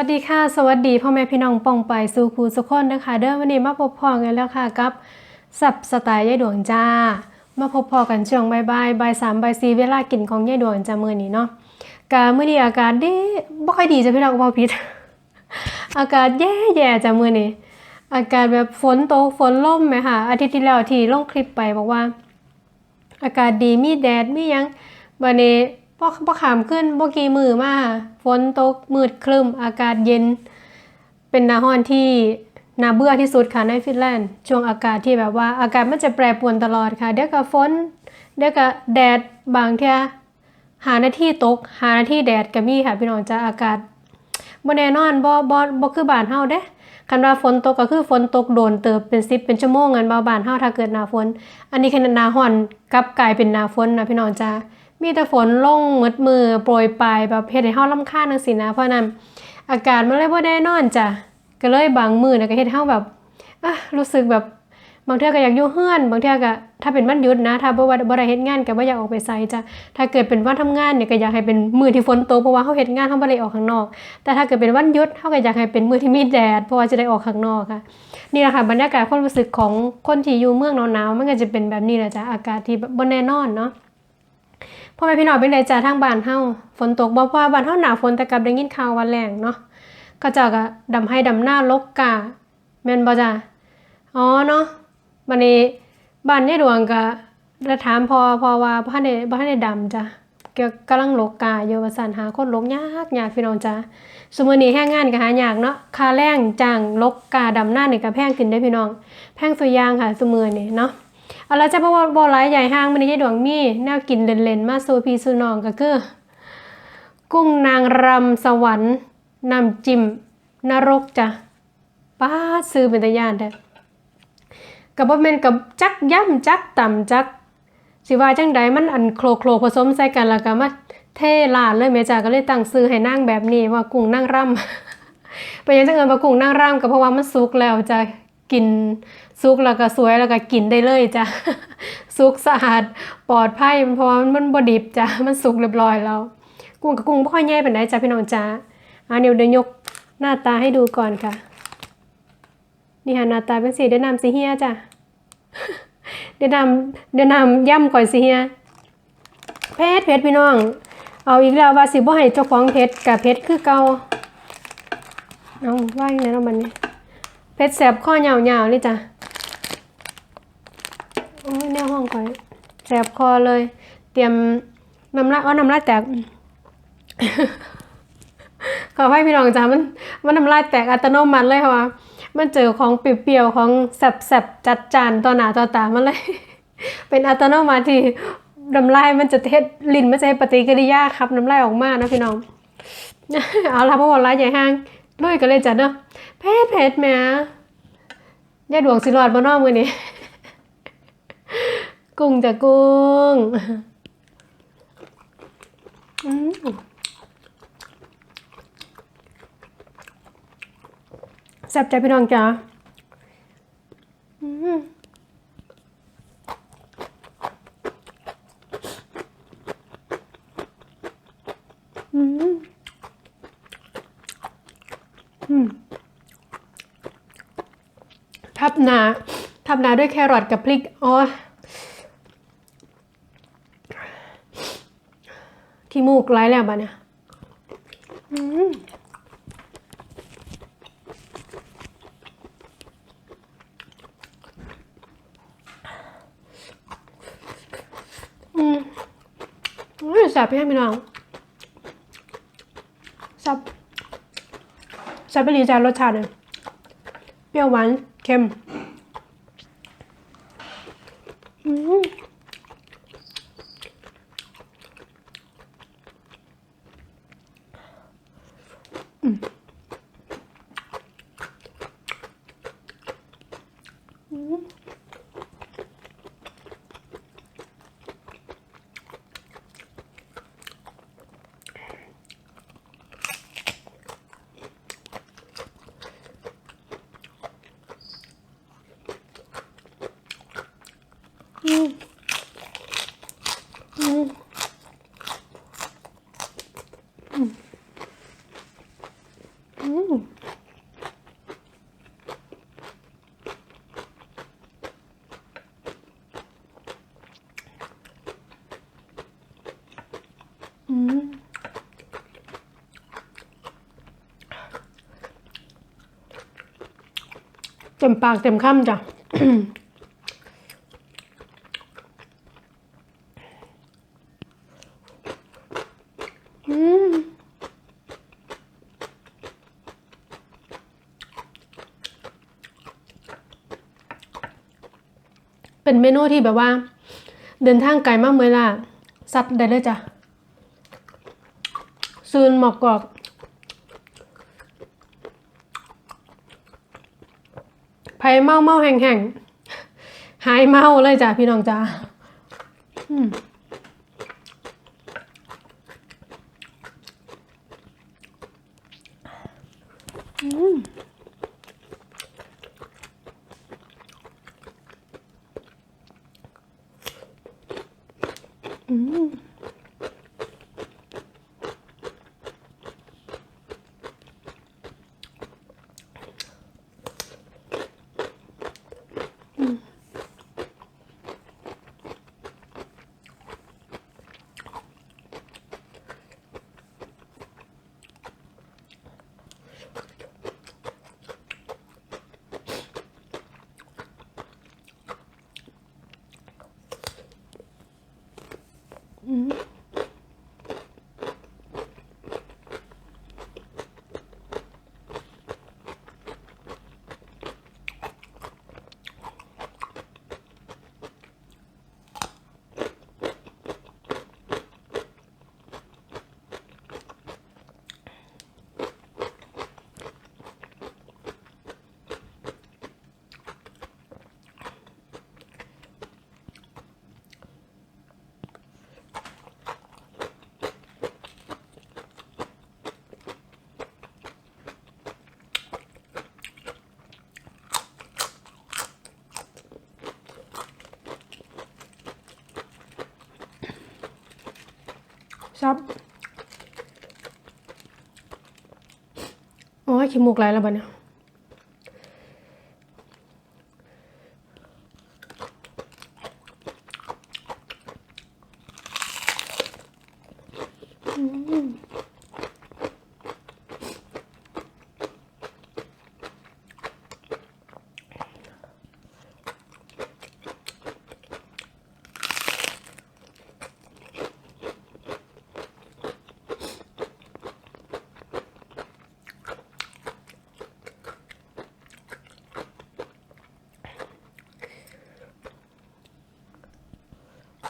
วัสดีค่ะ สวัสดีพ่อแม่พี่น้องปองไปสู่ครูสุคนนะคะเดิมวันนี้มาพบพ่อกันแล้วค่ะกับสับสไตล์ยายดวงจ้า มาพบพ่อกันช่วงใบใบใบสามใบสี่เวลากินของยายดวงจ้าเมื่อนี้เนาะกาเมื่อนี้อากาศดีบ่ค่อยดีจะพี่น้องพอพิษอากาศแย่แย่จ้ามื่อนี้อากาศแบบฝนตกฝนล่มไหมค่ะอาทิตย์ที่แล้วที่ลงคลิปไปบอกว่า อากาศดีมีแดดมียังวันนี้ บ่บ่ขามขึ้นเมื่อกี้มือมาฝนตกมืดครึมอากาศเย็น เป็นนาฮ้อนที่น่าเบื่อที่สุดค่ะในฟินแลนด์ช่วงอากาศที่แบบว่าอากาศมันจะแปรปรวนตลอดค่ะ เดี๋ยวก็ฝนเดี๋ยวก็แดดบางเทีหาหน้าที่ตก หาหน้าที่แดดก็มีค่ะ พี่น้องจะอากาศบ่แน่นอนบ่บ่บ่คือบานเฮาเด้คันว่าฝนตกก็คือฝนตกโดนเติบเป็นซิปเป็นชั่วโมงเงินเบาบานเฮาถ้าเกิดนาฝน อันนี้คือนาฮ้อนกลับกลายเป็นนาฝนนะพี่น้องจ้า มีแต่ฝนลงมืดมือโปรยปลายแบบเฮ็ดให้เฮาลำคาญจังซี่นะ เพราะนั้นอากาศมันเลยบ่แน่นอนจ้ะก็เลยบางมื้อนะก็เฮ็ดเฮาแบบอะรู้สึกแบบบางเทื่อก็อยากอยู่เฮือน บางเทื่อก็ถ้าเป็นวันหยุดนะ ถ้าบ่ว่าบ่ได้เฮ็ดงานก็บ่อยากออกไปไสจ้ะถ้าเกิดเป็นวันทำงานเนี่ยก็อยากให้เป็นมือที่ฝนตกเพราะว่าเฮาเฮ็ดงานเฮาบ่ได้ออกข้างนอก แต่ถ้าเกิดเป็นวันหยุดเฮาก็อยากให้เป็นมือที่มีแดดเพราะว่าจะได้ออกข้างนอกค่ะ นี่แหละค่ะบรรยากาศความรู้สึกของคนที่อยู่เมืองหนาวๆมันก็จะเป็นแบบนี้แหละจ้ะอากาศที่บ่แน่นอนเนาะ พ่อแม่พี่น้องเป็นไดจ้าทางบ้านเฮาฝนตกบ่พ่อบ้านเฮาหนาฝนแต่กลับได้ยินข่าววันแรงเนาะก็เจ้าก็ดำให้ดำหน้าลกกาแม่นบ่จ้าอ๋อเนาะบัดนี้บ้านเนี่ยดวงก็ได้ถามพอพอว่าบ่ทันได้บ่ทันได้ดำจ้าเกี่ยวกำลังลกกาอยู่ว่าซั่นหาคนลกยากยากพี่น้องจ้าสมมื้อนี้แห้งงานก็หายากเนาะค่าแรงจ้างลกกาดำหน้านี่ก็แพงขึ้นได้พี่น้อง แพงสุดยางค่ะสมมื้อนี้เนาะ เอาละจะบ่บ่หลายใหญ่ห้างมันนี้ยายดวงมีแนวกินเล่นๆมาสูพี่สู่นองก็คือ กุ้งนางรำสวรรค์น้ำจิ้มนรกจ้ะป้าซื้อเป็นตะยานเด้กับบ่แมนกับจักย่ำจักต่ำจักสิว่าจังใดมันอันโคลโคลผสมใส่กันแล้วก็มาเทลาดเลยเม่จ๋าก็เลยตั้งซื้อให้นั่งแบบนี้ว่ากุ้งนั่งร่ำเป็นยังจังเอิญว่ากุ้งนั่งร่ำก็เพราะว่ามันสุกแล้วจะกิน ซุกแล้วก็สวยแล้วก็กินได้เลยจ้ะซุกสะอาดปลอดภัยเพราะมันบดิบจ้ะมันสุกเรียบร้อยแล้วกุ้งกับกุ้งพ่อยแย่เป็นไรจ้ะพี่น้องจ้าอะเดี๋ยวเดี๋ยวยกหน้าตาให้ดูก่อนค่ะ นี่ค่ะหน้าตาเป็นสีเดนามสีเฮียจ้ะเดนามเดนามย่ำก่อนสีเฮียเพชรเพชรพี่น้อง เอาอีกแล้วว่าสิบ่ให้เจ้าของเพชรกับเพชรคือเก่าเอาว่าอย่างไรเราบันเนี่ยเพชรแสบข้อเหยายวๆาเลยจ้ะ แนวห้องคอยแสบคอเลย เตรียมน้ำลายอ๋อน้ำลายแตกขอให้พี่น้องจ้ามันมันน้ำลายแตกอัตโนมัติเลยค่ะมันเจอของเปรี้ยวๆของแสบๆจัดจานต่อหน้าต่อตามันเลย เป็นอัตโนมัติที่น้ำลายมันจะเทศลิ้นม่ใช่ปฏิกิริยาครับน้ำลายออกมานะพี่น้องเอาละพวกวันร้าใหญ่ห้างด้วยกันเลยจ้ะเนาะเพชรเพชรแม่ยาดวงสิรอดบ้านนอกมือนี้ กุ้งจะกุ้งแซ่บใจพี่น้องจ้าอืมอืมทับนา ทับนาด้วยแครอทกับพริก อ๋อ ที่มูกไหลแล้วบ้านเนี่ยอืมอืมแซ่บพี่น้องแซ่บแซ่บไปรีจารสชาติเลยเปรี้ยวหวานเค็ม ต็มปากเต็มคำจ้ะเป็นเมนูที่แบบว่า เดินทางไกลมากเมื่อล่ะซัดได้เลยจ้ะซืนหมอกกรอบไผ เมาเมาแห่งๆหายเมาเลยจ้ะพี่น้องจ้าอืมอืม อืมชอบโอ้ยขี้มูกไหลแล้วบัดเนี่ยอืม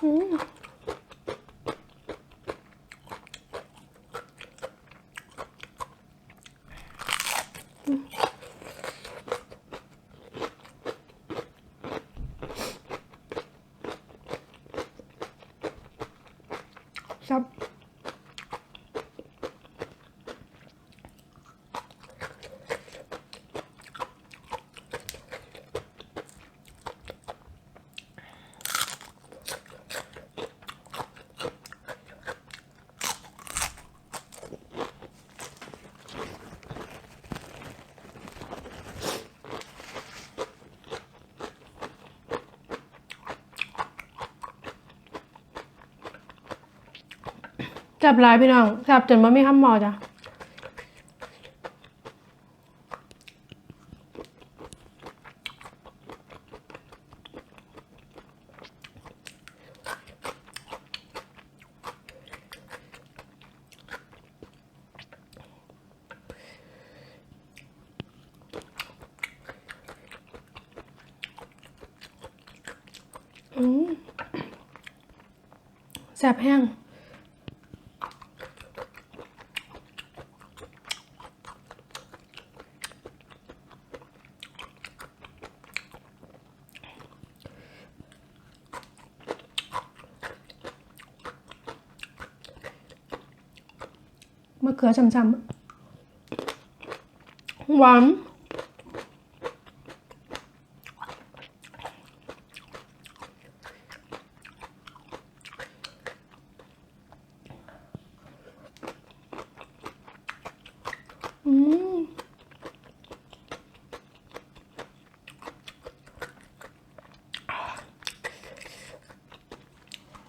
อื จับลายพี่น้องจับจนว่ามีคำหมอจ้ะอืมแสบแห้ง เกลือช้ำๆหวานอืม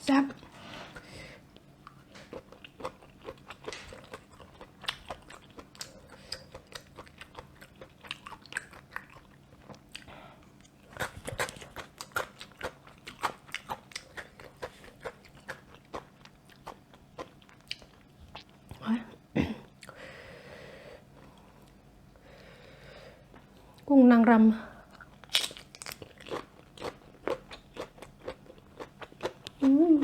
แซ่บ นางรำอืม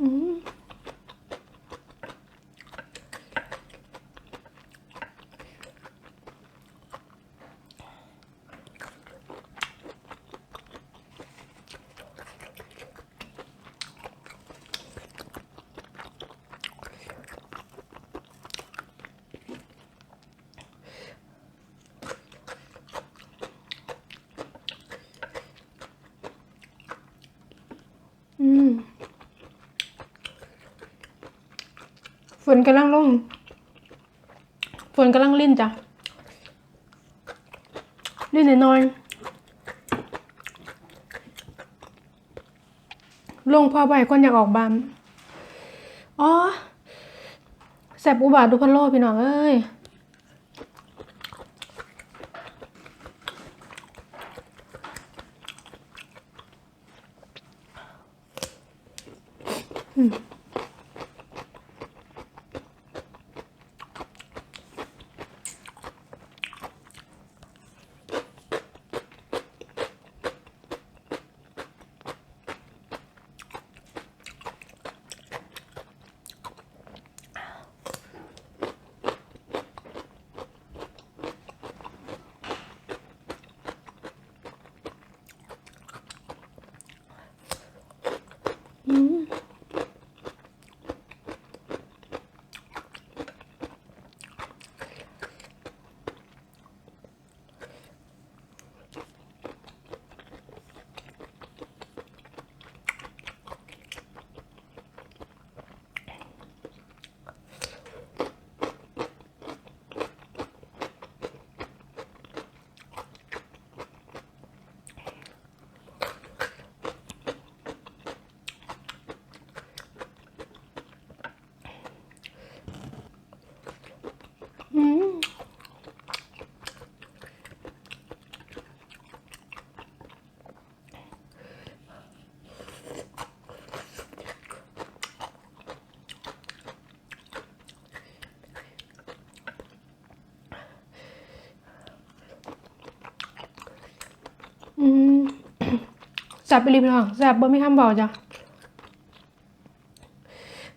อืมอื มฝนกำลังลง ฝนกำลังลิ่นจ้ะ ลิ่นน้อยลงพอไปคนอยากออกบานอ๋อแสบอุบาทดูพันโลพี่น้องเอ้ย อืมอืม แซบไปรีบพี่น้องแซ่บบ่มีคำบอกจ้ะ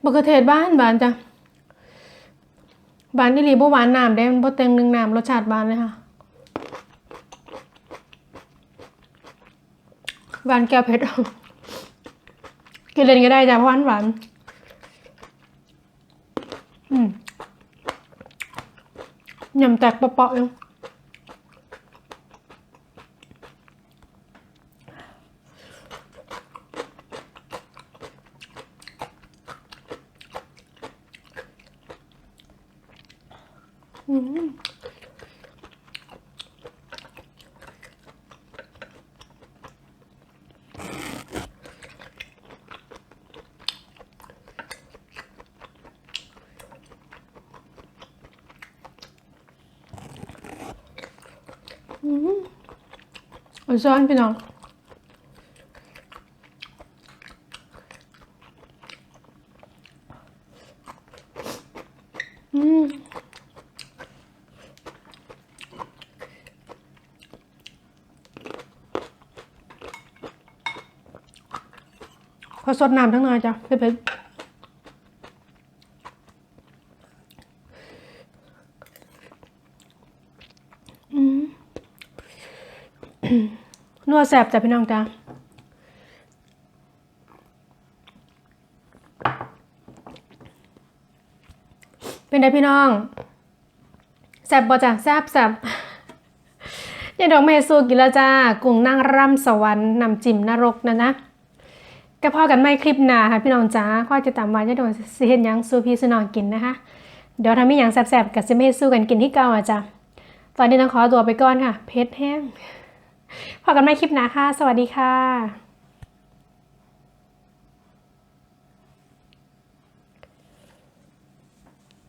มะเขือเทศบ้านบานจ้ะบานที่รีบ่หวานน้ำได้มันบ่เต็มหนึ่งน้ำรสชาติบานเลยค่ะหวานแก้วเผ็ดกินเล่นก็ได้จ้ะเพราะหวานหวานอืมยำแตกเปาะๆอยู่อืมอืมเอน ซ้อนพี่น้อง อืม ขอสดน้ำทั้งหน่อยจ้ะเผ็ดๆอืมนัวแสบจ้ะพี่น้องจ้ะเป็นไงพี่น้องแสบบ่จ้ะแสบแสบยายดอกเมซูกินแล้วจ้ากุ้งนั่งร่ำสวรรค์นำจิ้มนรกนะนะ ก็พอกันไม่คลิปหน้าค่ะพี่น้องจ๋าข้อจะตามวันจะโดนสิเห็นยังสู้พี่สู้น้องกินนะคะ เดี๋ยวทำให้ยังแสบๆกับซิเมสู้กันกินที่เก่าอะจ้ะตอนนี้ต้องขอตัวไปก่อนค่ะ เพชรแห้งพอกันไม่คลิปหน้าค่ะ สวัสดีค่ะ